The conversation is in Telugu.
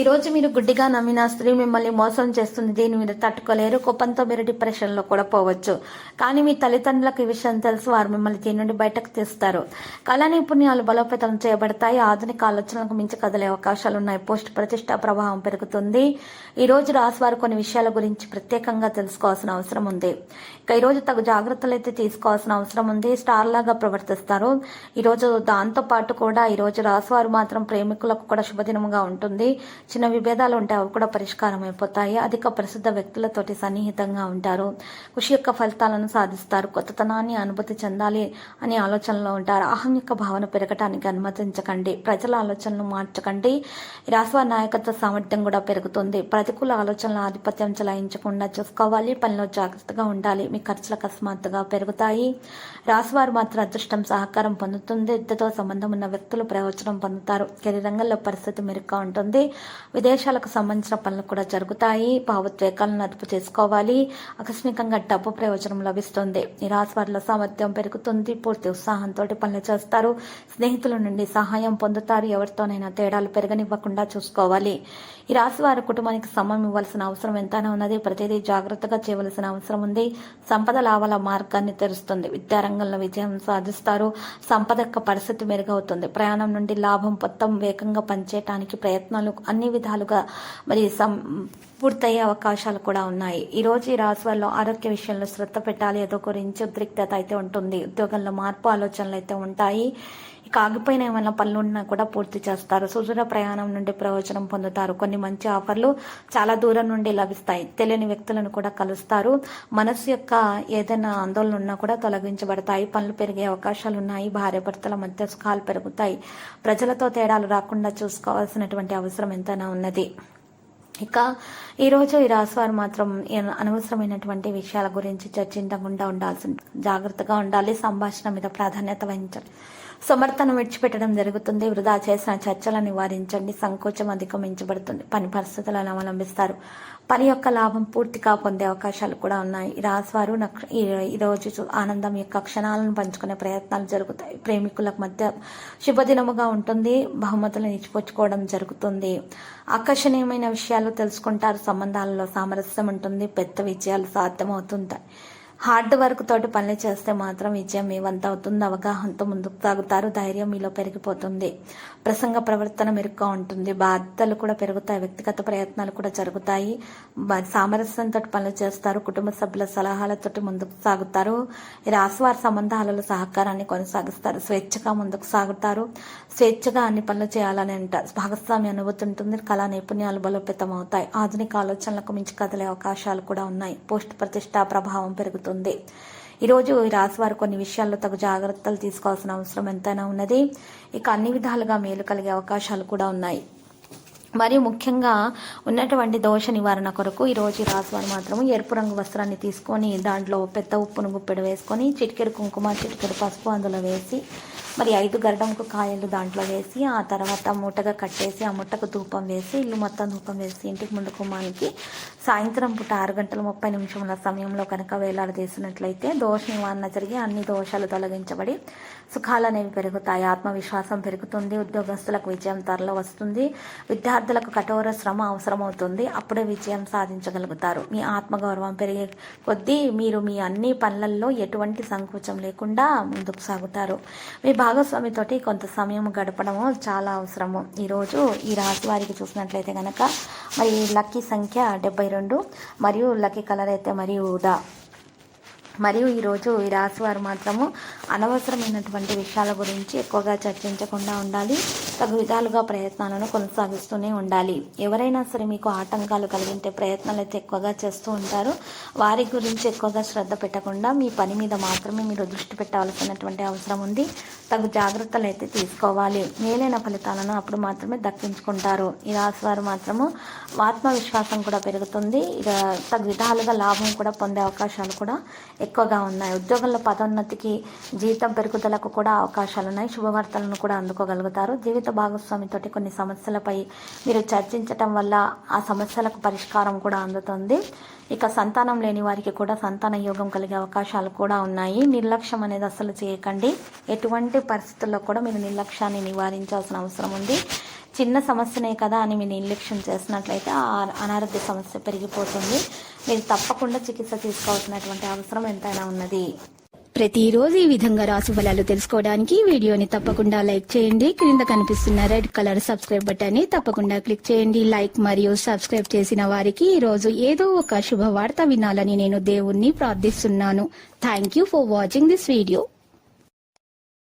ఈరోజు మీరు గుడ్డిగా నమ్మిన స్త్రీ మిమ్మల్ని మోసం చేస్తుంది దీన్ని మీరు తట్టుకోలేరు కోపంతో మీరు డిప్రెషన్లో కూడా పోవచ్చు. కానీ మీ తల్లిదండ్రులకు ఈ విషయం తెలుసు వారు మిమ్మల్ని దీని నుండి బయటకు తీస్తారు. కళా నైపుణ్యాలు బలోపేతం చేయబడతాయి. ఆధునిక ఆలోచనలకు మించి కదలే అవకాశాలు ఉన్నాయి. పోస్ట్ ప్రతిష్ట ప్రభావం పెరుగుతుంది. ఈ రోజు రాసి వారు కొన్ని విషయాల గురించి ప్రత్యేకంగా తెలుసుకోవాల్సిన అవసరం ఉంది. ఇక ఈ రోజు తగు జాగ్రత్తలు అయితే తీసుకోవాల్సిన అవసరం ఉంది. స్టార్ లాగా ప్రవర్తిస్తారు. ఈరోజు దాంతో పాటు కూడా ఈరోజు రోజు మాత్రం ప్రేమికులకు కూడా శుభదినముగా ఉంటుంది. చిన్న విభేదాలు ఉంటే అవి కూడా పరిష్కారం అయిపోతాయి. అధిక ప్రసిద్ధ వ్యక్తులతోటి సన్నిహితంగా ఉంటారు. కృషి యొక్క ఫలితాలను సాధిస్తారు. కొత్తతనాన్ని అనుభూతి చెందాలి అనే ఆలోచనలో ఉంటారు. అహం యొక్క భావన పెరగటానికి అనుమతించకండి. ప్రజల ఆలోచనలు మార్చకండి. రాసవ నాయకత్వ సామర్థ్యం కూడా పెరుగుతుంది. ప్రతికూల ఆలోచనల ఆధిపత్యం చెలాయించకుండా చూసుకోవాలి. పనిలో జాగ్రత్తగా ఉండాలి. మీ ఖర్చులు అకస్మాత్తుగా పెరుగుతాయి. రాశివారు మాత్రం అదృష్టం సహకారం పొందుతుంది. ఇద్దరితో సంబంధం ఉన్న వ్యక్తులు ప్రయోజనం పొందుతారు. కెరీర్ రంగంలో పరిస్థితి మెరుగ్గా ఉంటుంది. విదేశాలకు సంబంధించిన పనులు కూడా జరుగుతాయి. భావోద్వేగాలను అదుపు చేసుకోవాలి. ఆకస్మికంగా డబ్బు ప్రయోజనం లభిస్తుంది. ఈ రాశి వారిలో సామర్థ్యం పెరుగుతుంది. పూర్తి ఉత్సాహంతో పనులు చేస్తారు. స్నేహితుల నుండి సహాయం పొందుతారు. ఎవరితోనైనా తేడాలు పెరగనివ్వకుండా చూసుకోవాలి. ఈ రాశి వారి కుటుంబానికి సమయం ఇవ్వాల్సిన అవసరం ఎంతైనా ఉన్నది. ప్రతిదీ జాగ్రత్తగా చేయవలసిన అవసరం ఉంది. సంపద లాభాల మార్గాన్ని తెరుస్తుంది. విద్యారంగంలో విజయం సాధిస్తారు. సంపద యొక్క పరిస్థితి మెరుగవుతుంది. ప్రయాణం నుండి లాభం మొత్తం వేగంగా పనిచేయటానికి ప్రయత్నాలు అన్ని విధాలుగా మరి సం పూర్తయ్యే అవకాశాలు కూడా ఉన్నాయి. ఈ రోజు ఈ రాశి ఆరోగ్య విషయంలో శ్రద్ధ పెట్టాలి ఏదో గురించి ఉద్రిక్తత అయితే ఉంటుంది ఉద్యోగంలో మార్పు ఆలోచనలు అయితే ఉంటాయి. ఇక ఆగిపోయిన ఏమైనా పనులు ఉన్నా కూడా పూర్తి చేస్తారు. సుదూర ప్రయాణం నుండి ప్రయోజనం పొందుతారు. కొన్ని మంచి ఆఫర్లు చాలా దూరం నుండి లభిస్తాయి. తెలియని వ్యక్తులను కూడా కలుస్తారు. మనసు యొక్క ఏదైనా ఆందోళన ఉన్నా కూడా తొలగించబడతాయి. పనులు పెరిగే అవకాశాలు ఉన్నాయి. భార్యాభర్తల మధ్య సుఖాలు పెరుగుతాయి. ప్రజలతో తేడాలు రాకుండా చూసుకోవాల్సినటువంటి అవసరం ఎంతైనా ఉన్నది. ఇక ఈరోజు ఈ రాశివారు మాత్రం అనవసరమైనటువంటి విషయాల గురించి చర్చించకుండా ఉండాల్సి జాగ్రత్తగా ఉండాలి. సంభాషణ మీద ప్రాధాన్యత వహించాలి సమర్థన విడిచిపెట్టడం జరుగుతుంది. వృధా చేసిన చర్చలను నివారించండి. సంకోచం అధిగమించబడుతుంది. పని పరిస్థితులను అవలంబిస్తారు. పని యొక్క లాభం పూర్తిగా పొందే అవకాశాలు కూడా ఉన్నాయి. రాశివారు ఈ ఈరోజు ఆనందం యొక్క క్షణాలను పంచుకునే ప్రయత్నాలు జరుగుతాయి. ప్రేమికుల మధ్య శుభదినముగా ఉంటుంది. బహుమతులను ఇచ్చిపుచ్చుకోవడం జరుగుతుంది. ఆకర్షణీయమైన విషయాలు తెలుసుకుంటారు. సంబంధాలలో సామరస్యం ఉంటుంది. పెద్ద విజయాలు సాధ్యమవుతుంటాయి. హార్డ్ వర్క్ తోటి పనులు చేస్తే మాత్రం విజయం ఏవంత అవుతుంది అవగాహనతో ముందుకు సాగుతారు. ధైర్యం మీలో పెరిగిపోతుంది. ప్రసంగ ప్రవర్తన మెరుగ్గా ఉంటుంది. బాధ్యతలు కూడా పెరుగుతాయి. వ్యక్తిగత ప్రయత్నాలు కూడా జరుగుతాయి. సామరస్యంతో పనులు చేస్తారు. కుటుంబ సభ్యుల సలహాలతోటి ముందుకు సాగుతారు. రాశివారి సంబంధాలలో సహకారాన్ని కొనసాగిస్తారు. స్వేచ్ఛగా ముందుకు సాగుతారు. స్వేచ్ఛగా అన్ని పనులు చేయాలని అంట. భాగస్వామి అనుభూతి ఉంటుంది కళా నైపుణ్యాలు బలోపేతం అవుతాయి ఆధునిక ఆలోచనలకు మించి కదిలే అవకాశాలు కూడా ఉన్నాయి. పోస్ట్ ప్రతిష్ట ప్రభావం పెరుగుతుంది. జరుగుతుంది. ఈరోజు ఈ రాశి వారు కొన్ని విషయాల్లో తగు జాగ్రత్తలు తీసుకోవాల్సిన అవసరం ఎంతైనా ఉన్నది. ఇక అన్ని విధాలుగా మేలు కలిగే అవకాశాలు కూడా ఉన్నాయి. మరియు ముఖ్యంగా ఉన్నటువంటి దోష నివారణ కొరకు ఈరోజు ఈ రాశి వారు మాత్రం ఎరుపు రంగు వస్త్రాన్ని తీసుకొని దాంట్లో పెద్ద ఉప్పును గుప్పెడు వేసుకొని చిటికెడు కుంకుమ చిటికెడు పసుపు అందులో వేసి మరి ఐదు గరడంకు కాయలు దాంట్లో వేసి ఆ తర్వాత మూటగా కట్టేసి ఆ ముట్టకు ధూపం వేసి ఇల్లు మొత్తం ధూపం వేసి ఇంటికి ముందు కుమానికి సాయంత్రం పూట ఆరు గంటల ముప్పై నిమిషముల సమయంలో కనుక వేలాడదీసినట్లయితే దోష నివారణ జరిగి అన్ని దోషాలు తొలగించబడి సుఖాలు అనేవి పెరుగుతాయి. ఆత్మవిశ్వాసం పెరుగుతుంది. ఉద్యోగస్తులకు విజయం త్వరలో వస్తుంది. విద్యార్థులకు కఠోర శ్రమ అవసరమవుతుంది. అప్పుడే విజయం సాధించగలుగుతారు. మీ ఆత్మగౌరవం పెరిగే కొద్దీ మీరు మీ అన్ని పనులలో ఎటువంటి సంకోచం లేకుండా ముందుకు సాగుతారు. మీ భాగస్వామితోటి కొంత సమయం గడపడము చాలా అవసరము. ఈరోజు ఈ రాశి వారికి చూసినట్లయితే కనుక మరి లక్కీ సంఖ్య డెబ్బై రెండు మరియు లక్కీ కలర్ అయితే మరియు ఉదా మరియు ఈరోజు ఈ రాశి వారు మాత్రము అనవసరమైనటువంటి విషయాల గురించి ఎక్కువగా చర్చించకుండా ఉండాలి. తగు విధాలుగా ప్రయత్నాలను కొనసాగిస్తూనే ఉండాలి. ఎవరైనా సరే మీకు ఆటంకాలు కలిగించే ప్రయత్నాలు అయితే ఎక్కువగా చేస్తూ ఉంటారు. వారి గురించి ఎక్కువగా శ్రద్ధ పెట్టకుండా మీ పని మీద మాత్రమే మీరు దృష్టి పెట్టవలసినటువంటి అవసరం ఉంది. తగు జాగ్రత్తలు అయితే తీసుకోవాలి. మేలైన ఫలితాలను అప్పుడు మాత్రమే దక్కించుకుంటారు. ఈ రాశి వారు మాత్రము ఆత్మవిశ్వాసం కూడా పెరుగుతుంది. ఇక తగు విధాలుగా లాభం కూడా పొందే అవకాశాలు కూడా ఎక్కువగా ఉన్నాయి. ఉద్యోగంలో పదోన్నతికి జీతం పెరుగుదలకు కూడా అవకాశాలు ఉన్నాయి శుభవార్తలను కూడా అందుకోగలుగుతారు. జీవిత భాగస్వామితోటి కొన్ని సమస్యలపై మీరు చర్చించటం వల్ల ఆ సమస్యలకు పరిష్కారం కూడా అందుతుంది. ఇక సంతానం లేని వారికి కూడా సంతాన యోగం కలిగే అవకాశాలు కూడా ఉన్నాయి. నిర్లక్ష్యం అనేది అసలు చేయకండి. ఎటువంటి పరిస్థితుల్లో కూడా మీరు నిర్లక్ష్యాన్ని నివారించాల్సిన అవసరం ఉంది. చిన్న సమస్యనే కదా అని మీరు నిర్లక్ష్యం చేసినట్లయితే ఆ అనారోగ్య సమస్య పెరిగిపోతుంది. మీరు తప్పకుండా చికిత్స తీసుకోవాల్సినటువంటి అవసరం ఎంతైనా ఉన్నది. ప్రతిరోజు ఈ విధంగా రాశి ఫలాలు తెలుసుకోవడానికి వీడియోని తప్పకుండా లైక్ చేయండి. క్రింద కనిపిస్తున్న రెడ్ కలర్ సబ్స్క్రైబ్ బటన్ని తప్పకుండా క్లిక్ చేయండి. లైక్ మరియు సబ్స్క్రైబ్ చేసిన వారికి ఈ రోజు ఏదో ఒక శుభవార్త వినాలని నేను దేవుణ్ణి ప్రార్థిస్తున్నాను. Thank you for watching this video